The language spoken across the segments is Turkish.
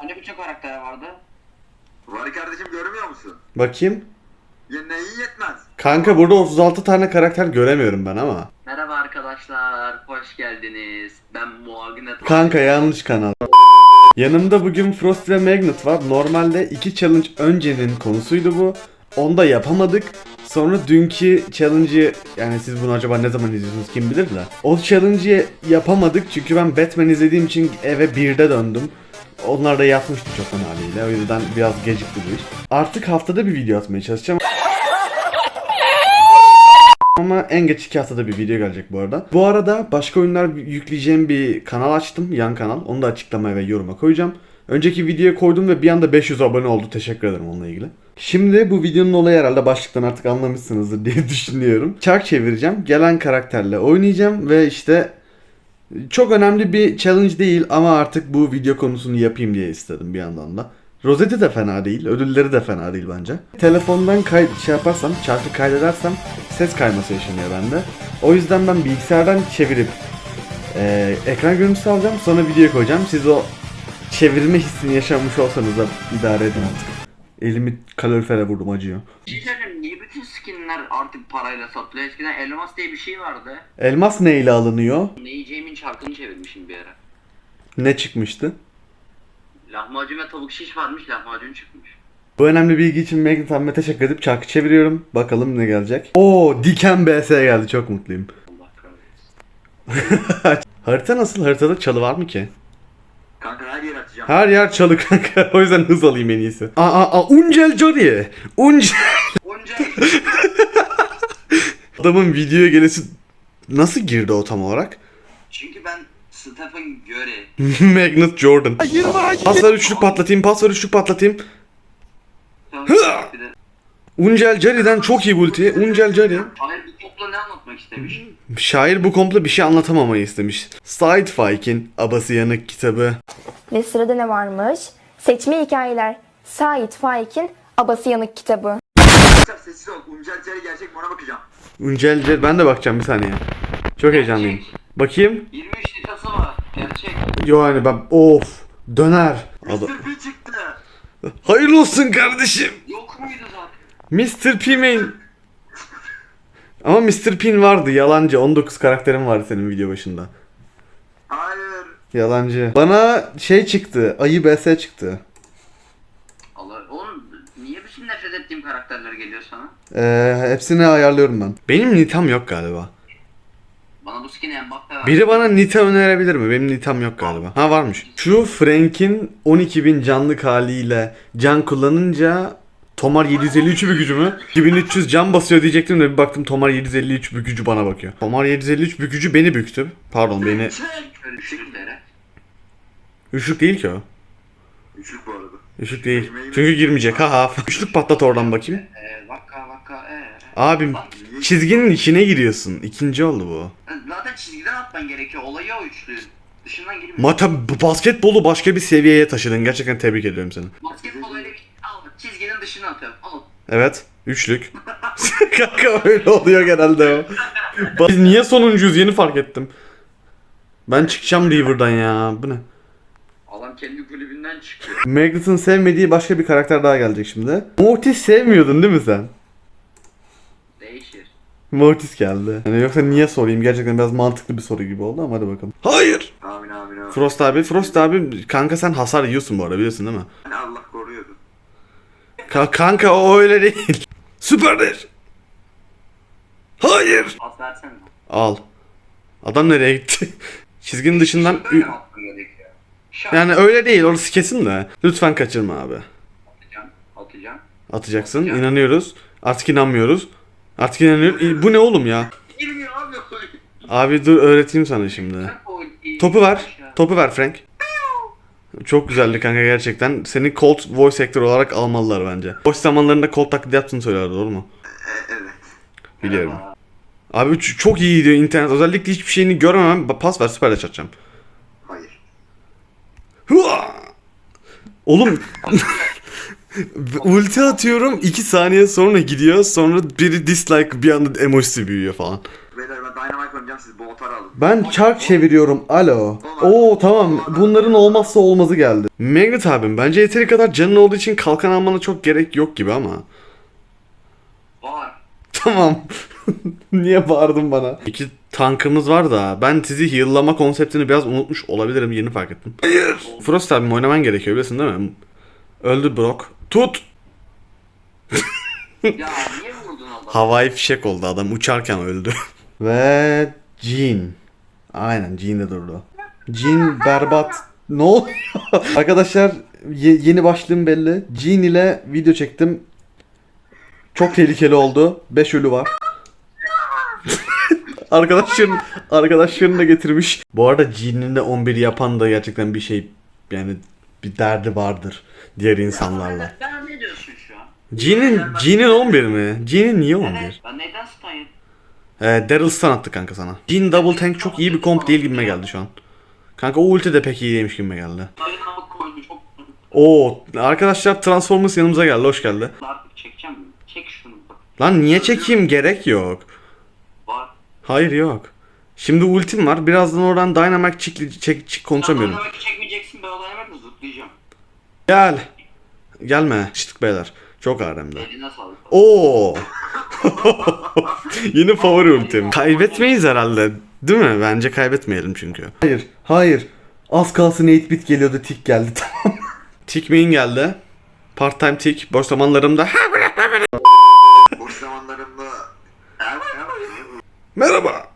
Hani bütün karakter vardı? Var kardeşim görmüyor musun? Bakayım. Ya neyi yetmez? Kanka burada 36 tane karakter göremiyorum ben ama. Merhaba arkadaşlar, hoş geldiniz. Ben Muagnet. Kanka yanlış kanal. Yanımda bugün Frost ve Magnet var. Normalde iki challenge öncenin konusuydu bu. Onda yapamadık. Sonra dünkü challenge'ı yani siz bunu acaba ne zaman izliyorsunuz kim bilir de. O challenge'ı yapamadık çünkü ben Batman izlediğim için eve birde döndüm. Onlar da yatmıştı çoktan haliyle. O yüzden biraz gecikti bu iş. Artık haftada bir video atmaya çalışacağım. Ama en geç iki haftada bir video gelecek bu arada. Bu arada başka oyunlar yükleyeceğim bir kanal açtım. Yan kanal. Onu da açıklamaya ve yoruma koyacağım. Önceki videoya koydum ve bir anda 500 abone oldu. Teşekkür ederim onunla ilgili. Şimdi bu videonun olayı herhalde başlıktan artık anlamışsınızdır diye düşünüyorum. Çark çevireceğim. Gelen karakterle oynayacağım ve işte çok önemli bir challenge değil ama artık bu video konusunu yapayım diye istedim bir yandan da. Rozeti de fena değil, ödülleri de fena değil bence. Telefondan kay şey yaparsam, çarkı kaydedersem ses kayması yaşanıyor bende. O yüzden ben bilgisayardan çevirip eee, ekran görüntüsü alacağım, sonra videoya koyacağım. Siz o çevirme hissini yaşamış olsanız da idare edin artık. Elimi kalorifere vurdum acıyor. Niye bütün skinler artık parayla satılıyor? Eskiden elmas diye bir şey vardı. Elmas neyle alınıyor? Neyeceğimin çarkını çevirmişim bir ara. Ne çıkmıştı? Lahmacun ve tavuk şiş varmış, lahmacun çıkmış. Bu önemli bilgi için Magnet abime teşekkür edip çarkı çeviriyorum. Bakalım ne gelecek. Oo Diken BS geldi çok mutluyum. Allah kahretsin. Harita nasıl? Haritada çalı var mı ki? Kanka her yere atacağım. Her yer çalı kanka. O yüzden hız alayım en iyisi. Aa, aa, aa Uncel Jory. Uncel. Onca Adamın videoya gelesi nasıl girdi o tam olarak? Çünkü ben Stephen Curry. Magnet Jordan. Pas ver üçlük patlatayım, pas ver üçlük patlatayım. Bir de- Uncel Jory'den çok iyi bu ulti. Uncel Jory. Hayır bu topla ne anlatmak istemiş? Şair bu komple bir şey anlatamamayı istemiş. Side Faik'in Abası Yanık kitabı. Ve sırada ne varmış? Seçme hikayeler. Sait Faik'in Abası Yanık kitabı. Arkadaşlar sessiz ol. Uncel Ceri gerçek mi ona bakacağım. Uncel Jory. Ben de bakacağım bir saniye. Çok heyecanlıyım. Bakayım. 23 litası var. Gerçek. Yo hani ben of döner. Mr. P çıktı. Hayırlı olsun kardeşim. Yok muydu zaten? Mr. P main. Ama Mr. Pin vardı yalancı. 19 karakterim vardı senin video başında. Hayır. Yalancı. Bana şey çıktı. Ayı BS çıktı. Allah oğlum niye bütün nefret ettiğim karakterler geliyor sana? Ee, hepsini ayarlıyorum ben. Benim nitam yok galiba. Bana bu skin'i en bak ver. Biri bana nita önerebilir mi? Benim nitam yok galiba. Ha varmış. Şu Frank'in 12.000 canlık haliyle can kullanınca Tomar 753 bir gücü mü? 2300 can basıyor diyecektim de bir baktım Tomar 753 bir gücü bana bakıyor. Tomar 753 bir gücü beni büktü. Pardon beni. Üçlüklere. Üçlük değil ki o. Üçlük bu arada. Üçlük değil. Çünkü girmeyecek. Ha ha. Üçlük patlat oradan bakayım. Abim çizginin içine giriyorsun. İkinci oldu bu. Zaten çizgiden atman gerekiyor. Olayı o üçlü. Dışından girmiyor. Mata basketbolu başka bir seviyeye taşıdın. Gerçekten tebrik ediyorum seni. Basketbol öyle bir al çizginin dışına atıyorum. Al. Evet. Üçlük. Kanka öyle oluyor genelde o. Biz niye sonuncuyuz yeni fark ettim. Ben çıkacağım River'dan ya. Bu ne? Adam kendi kulübünden çıkıyor. Magnet'ın sevmediği başka bir karakter daha gelecek şimdi. Mortis sevmiyordun değil mi sen? Değişir. Mortis geldi. Yani yoksa niye sorayım? Gerçekten biraz mantıklı bir soru gibi oldu ama hadi bakalım. Hayır. Amin amin amin. Frost abi, Frost abi kanka sen hasar yiyorsun bu arada biliyorsun değil mi? Hani Allah koruyordu. Ka- kanka o öyle değil. Süperdir. Hayır. Pas versene. Al. Adam nereye gitti? Çizginin dışından... Şak. Yani öyle değil orası kesin de. Lütfen kaçırma abi. Atacağım. Atacağım. Atacaksın. inanıyoruz. Artık inanmıyoruz. Artık inanıyoruz. Bu ne oğlum ya? Girmiyor abi dur öğreteyim sana şimdi. Topu ver. Topu ver Frank. Çok güzeldi kanka gerçekten. Seni Colt voice actor olarak almalılar bence. Boş zamanlarında Colt taklidi yaptığını söylerdi doğru mu? Evet. Biliyorum. Abi çok iyi gidiyor internet. Özellikle hiçbir şeyini görmemem. Pas ver süperle çatacağım. Hayır. Hua! Oğlum ulti atıyorum 2 saniye sonra gidiyor sonra biri dislike bir anda emojisi büyüyor falan. Beyler ben Dynamite oynayacağım siz boltar alın. Ben çark çeviriyorum. Alo. Oo tamam. Bunların olmazsa olmazı geldi. Magnet abim bence yeteri kadar canın olduğu için kalkan almana çok gerek yok gibi ama. Var. Tamam. Niye bağırdın bana? İki tankımız var da ben sizi heal'lama konseptini biraz unutmuş olabilirim yeni fark ettim. Hayır. Frost abim oynaman gerekiyor biliyorsun değil mi? Öldü Brock. Tut. Ya niye vurdun adamı? Havai fişek oldu adam uçarken öldü. Ve Jean. Aynen Jean de durdu. Jean berbat. Ne oluyor? Arkadaşlar ye- yeni başlığım belli. Jean ile video çektim. Çok tehlikeli oldu. 5 ölü var. Arkadaşların arkadaşlarını da getirmiş. Bu arada Jean'in de 11 yapan da gerçekten bir şey yani bir derdi vardır diğer insanlarla. Ben ne diyorsun şu an? Jean'in Jean'in 11 mi? Jean'in niye 11? Evet. Ben neden stun yedim? Ee, Daryl stun attı kanka sana. Jean Double Tank çok iyi bir komp değil gibime geldi şu an. Kanka o ulti de pek iyi değilmiş gibime geldi. Oo arkadaşlar Transformers yanımıza geldi hoş geldi. Artık çekeceğim mi? Çek şunu bak. Lan niye çekeyim gerek yok. Hayır yok. Şimdi ultim var. Birazdan oradan Dynamax çek, çek, çek konuşamıyorum. Bana çekmeyeceksin ben odaya zıplayacağım. Gel. Gelme. Çıktık beyler. Çok ağır hem de. Eline sağlık. Oo. Yine favori ultim. Kaybetmeyiz herhalde. Değil mi? Bence kaybetmeyelim çünkü. Hayır. Hayır. Az kalsın 8-bit geliyordu. Tik geldi. Tamam. Tik main geldi. Part time tik. Boş zamanlarımda. Boş zamanlarımda... Merhaba.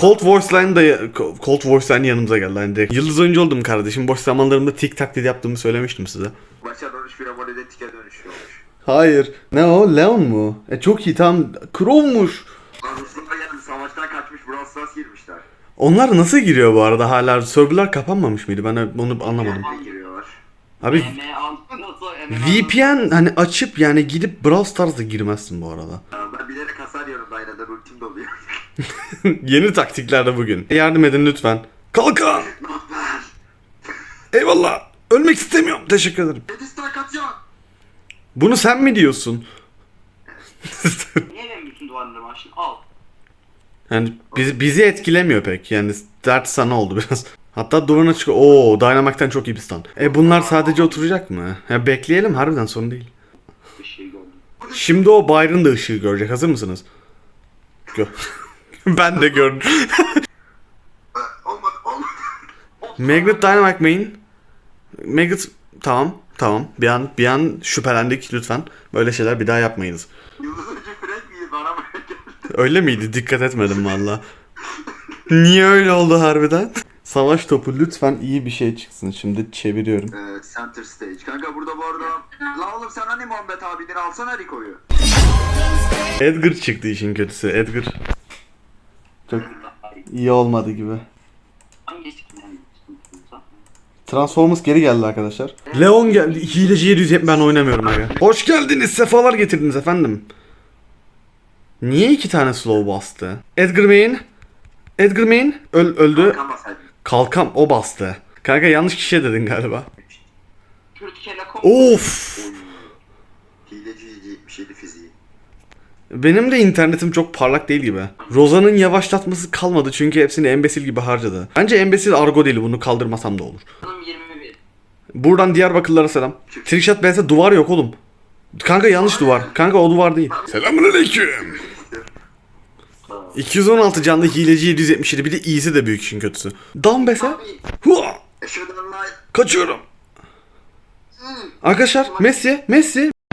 Cold Voice Line da Cold Voice Line yanımıza geldi. Hani direkt. Yıldız oyuncu oldum kardeşim. Boş zamanlarımda tik taklidi yaptığımı söylemiştim size. Başa dönüş bir abonede tike dönüşüyormuş. Hayır. Ne o? Leon mu? E çok iyi tamam. Crow'muş. Lan Ruslar geldi savaştan kaçmış Brawl Stars girmişler. Onlar nasıl giriyor bu arada hala? Serverlar kapanmamış mıydı? Ben onu anlamadım. Giriyorlar? Abi VPN hani açıp yani gidip Brawl Stars'da girmezsin bu arada. Doluyor. Yeni taktiklerde bugün. Yardım edin lütfen. Kalkan. Eyvallah. Ölmek istemiyorum. Teşekkür ederim. Bunu sen mi diyorsun? Niye benim bütün duvarlarımı açtın? Al. yani bizi, bizi etkilemiyor pek. Yani dert sana oldu biraz. Hatta duvarına çık. Oo, Dynamac'ten çok iyi bir stun. E bunlar sadece oturacak mı? Ya bekleyelim harbiden sorun değil. Şimdi o Byron da ışığı görecek. Hazır mısınız? Ben de gördüm. Olmadı olmadı. Magnet Dynamic Main. Magnet tamam tamam. Bir an bir an şüphelendik lütfen. Böyle şeyler bir daha yapmayınız. Öyle miydi? Dikkat etmedim valla. Niye öyle oldu harbiden? Savaş topu lütfen iyi bir şey çıksın. Şimdi çeviriyorum. Evet, Center Stage. Kanka burada bu arada... La oğlum sen hani Muhammed abiden alsana Rico'yu. Edgar çıktı işin kötüsü. Edgar çok iyi olmadı gibi. Transformers geri geldi arkadaşlar. Leon geldi. Hileci 770 ben oynamıyorum aga. Hoş geldiniz. Sefalar getirdiniz efendim. Niye iki tane slow bastı? Edgar Main. Edgar Main öl öldü. Kalkam o bastı. Kanka yanlış kişiye dedin galiba. Of. Hileci 77 fiziği. Benim de internetim çok parlak değil gibi. Roza'nın yavaşlatması kalmadı çünkü hepsini embesil gibi harcadı. Bence embesil argo değil bunu kaldırmasam da olur. Canım 21. Buradan Diyarbakırlara selam. Trickshot BS duvar yok oğlum. Kanka yanlış duvar. Kanka o duvar değil. Selamünaleyküm. 216 canlı hileci 777 bir de iyisi de büyük işin kötüsü. Dam bese. Hua! Kaçıyorum. Arkadaşlar Messi, Messi.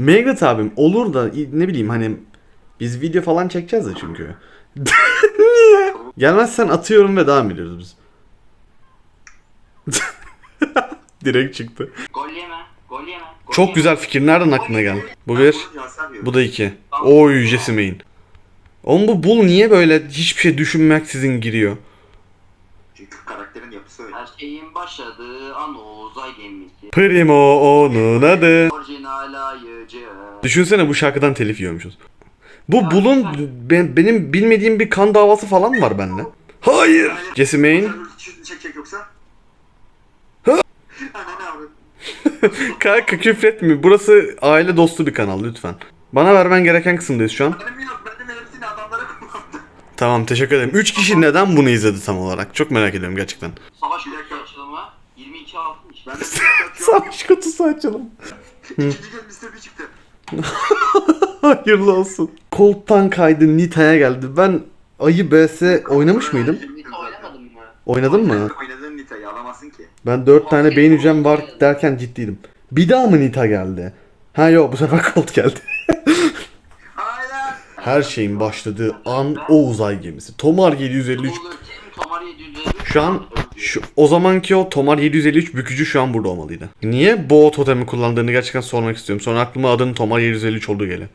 Magnet abim olur da ne bileyim hani biz video falan çekeceğiz de çünkü. Niye? Gelmezsen atıyorum ve devam ediyoruz biz. Direkt çıktı. Gol yeme. Gol yeme. Gol Çok yeme. güzel fikir. Nereden aklına geldi? Bu bir, bu da iki. Oy Jesse. Oğlum bu bul niye böyle hiçbir şey düşünmeksizin giriyor? Çünkü karakterin yapısı öyle. Her şeyin başladığı an o uzay gemisi. Primo onun adı. Düşünsene bu şarkıdan telif yiyormuşuz. Bu bulun ben- benim bilmediğim bir kan davası falan mı var bende? Hayır. Jesse. Şut çekecek yoksa? Kanka küfretme. Burası aile dostu bir kanal lütfen. Bana vermen gereken kısımdayız şu an. Benim yok. Ben de hepsini adamlara kullandım. Tamam teşekkür ederim. 3 kişi neden bunu izledi tam olarak? Çok merak ediyorum gerçekten. Savaş kutusu açılımı 22 60. Ben de bir dakika atıyorum. Savaş kutusu açalım. İkinci kez Mr. Çıktı. Hayırlı olsun. Colt'tan kaydı Nita'ya geldi. Ben Ayı BS oynamış mıydım? Nita oynamadın mı? Oynadın mı? Oynadığın Nita'yı alamazsın ki. Ben 4 tane beyin hücrem var derken ciddiydim. Bir daha mı Nita geldi? Ha yok bu sefer Colt geldi. Her şeyin başladığı an o uzay gemisi. Tomar 753. Bulu Tim Tomar 753. Şu an şu o zamanki o Tomar 753 bükücü şu an burada olmalıydı. Niye Bo totemi kullandığını gerçekten sormak istiyorum. Sonra aklıma adının Tomar 753 olduğu geliyor.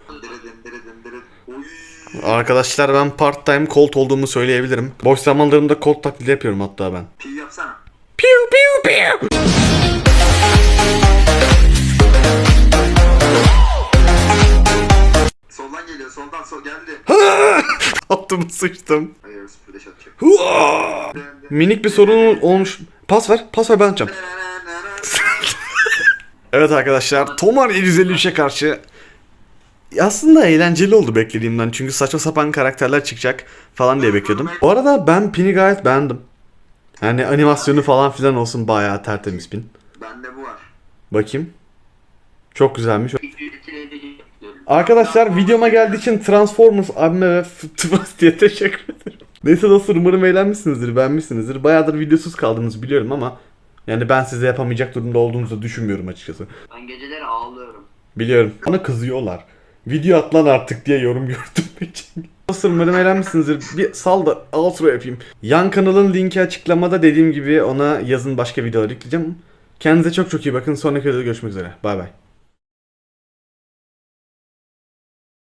Arkadaşlar ben part time Colt olduğumu söyleyebilirim. Boş zamanlarımda Colt taklidi yapıyorum hatta ben. P yapsana. Piu piu piu. Soldan geliyor. Soldan sol geldi. Altıma sıçtım. Hua! Minik bir sorun olmuş. Pas ver, pas ver ben atacağım. Evet arkadaşlar, Tomar 753'e karşı aslında eğlenceli oldu beklediğimden. Çünkü saçma sapan karakterler çıkacak falan diye bekliyordum. Bu arada ben Pin'i gayet beğendim. Yani animasyonu falan filan olsun bayağı tertemiz Pin. Bende bu var. Bakayım. Çok güzelmiş. Arkadaşlar videoma geldiği için Transformers abime ve Tıbas diye teşekkür ederim. Neyse dostlar umarım eğlenmişsinizdir, beğenmişsinizdir. Bayağıdır videosuz kaldığınızı biliyorum ama yani ben size yapamayacak durumda olduğunuzu düşünmüyorum açıkçası. Ben geceleri ağlıyorum. Biliyorum. Bana kızıyorlar. Video at lan artık diye yorum gördüm için. Dostlar umarım eğlenmişsinizdir. Bir sal da outro yapayım. Yan kanalın linki açıklamada dediğim gibi ona yazın başka videolar yükleyeceğim. Kendinize çok çok iyi bakın. Sonraki videoda görüşmek üzere. Bay bay.